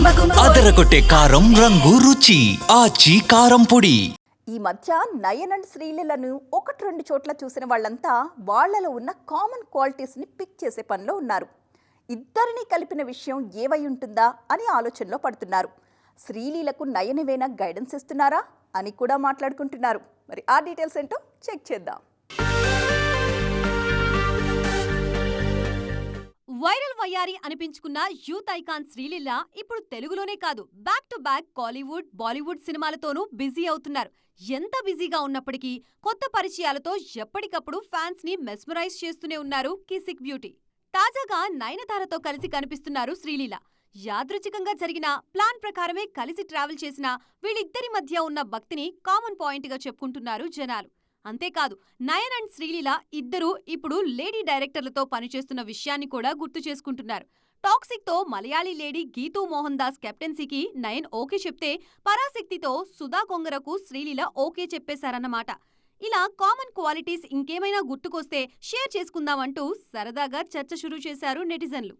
అదరగొట్టే కారం రంగు రుచి ఆచి కారం పొడి. ఈ మధ్య నయన్ అండ్ శ్రీలీలను ఒకటి రెండు చోట్ల చూసిన వాళ్ళంతా వాళ్ళలో ఉన్న కామన్ క్వాలిటీస్ని పిక్ చేసే పనిలో ఉన్నారు. ఇద్దరిని కలిపిన విషయం ఏవై ఉంటుందా అని ఆలోచనలో పడుతున్నారు. శ్రీలీలకు నయనవేనా గైడెన్స్ ఇస్తున్నారా అని కూడా మాట్లాడుకుంటున్నారు. మరి ఆ డీటెయిల్స్ ఏంటో చెక్ చేద్దాం. వయ్యారి అనిపించుకున్న యూత్ ఐకాన్ శ్రీలీల ఇప్పుడు తెలుగులోనే కాదు. Back to back Kollywood Bollywood సినిమాలతోనూ busy అవుతున్నారు. ఎంత బిజీగా ఉన్నప్పటికీ కొత్త పరిచయాలతో ఎప్పటికప్పుడు ఫ్యాన్స్ని మెస్మరైజ్ చేస్తూనే ఉన్నారు కిసిక్ బ్యూటీ. తాజాగా నయనతారతో కలిసి కనిపిస్తున్నారు శ్రీలీల. యాదృచ్ఛికంగా జరిగిన ప్లాన్ ప్రకారమే కలిసి ట్రావెల్ చేసిన వీళ్ళిద్దరి మధ్య ఉన్న భక్తిని కామన్ పాయింట్గా చెప్పుకుంటున్నారు జనాలు. అంతేకాదు నయన్ అండ్ శ్రీలీల ఇద్దరూ ఇప్పుడు లేడీ డైరెక్టర్లతో పనిచేస్తున్న విషయాన్ని కూడా గుర్తు చేసుకుంటున్నారు. టాక్సిక్తో మలయాళీ లేడీ గీతూ మోహన్ దాస్ కెప్టెన్సీకి నయన్ ఓకే చెప్తే పరాశక్తితో సుధా కొంగరకు శ్రీలీల ఓకే చెప్పేశారన్నమాట. ఇలా కామన్ క్వాలిటీస్ ఇంకేమైనా గుర్తుకొస్తే షేర్ చేసుకుందామంటూ సరదాగా చర్చ షురూ చేశారు నెటిజన్లు.